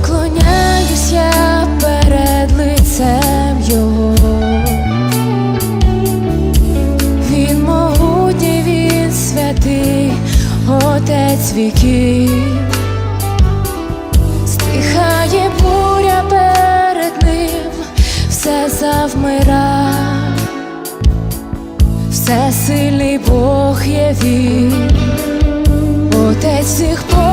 поклоняюсь я перед лицем його, він могутній, він святий, отець віки, стихає буря перед ним, все завмира, всесильний Бог є він, отець всіх Бог.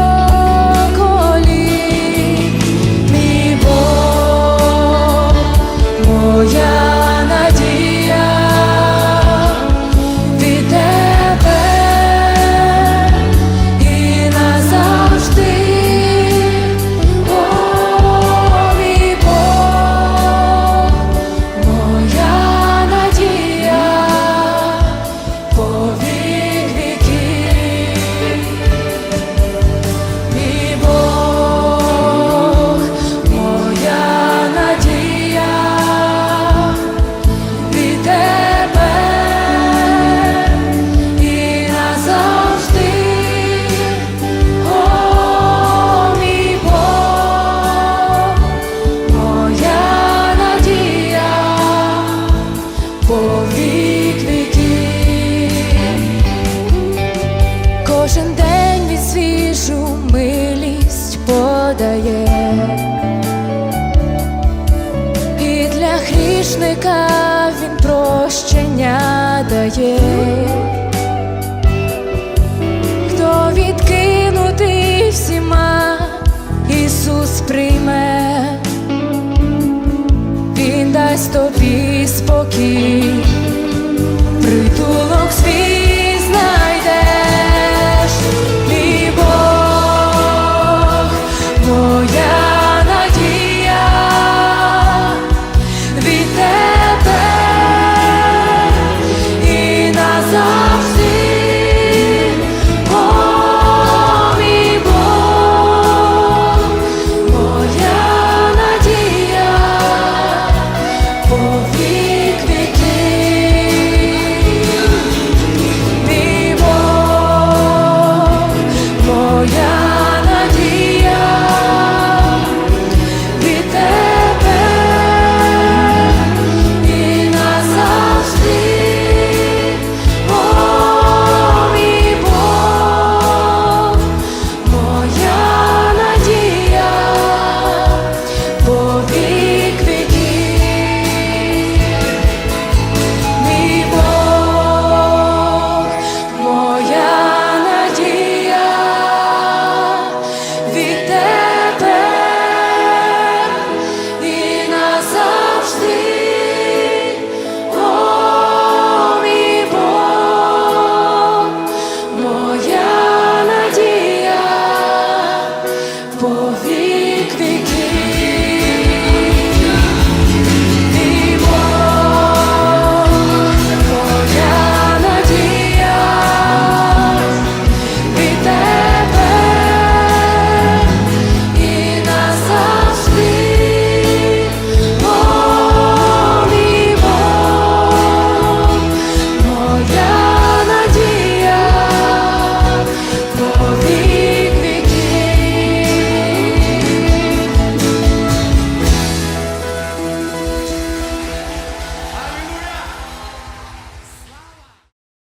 Свіжу милість подає, і для грішника він прощення дає, хто відкинутий всіма, Ісус прийме, Він дасть тобі спокій.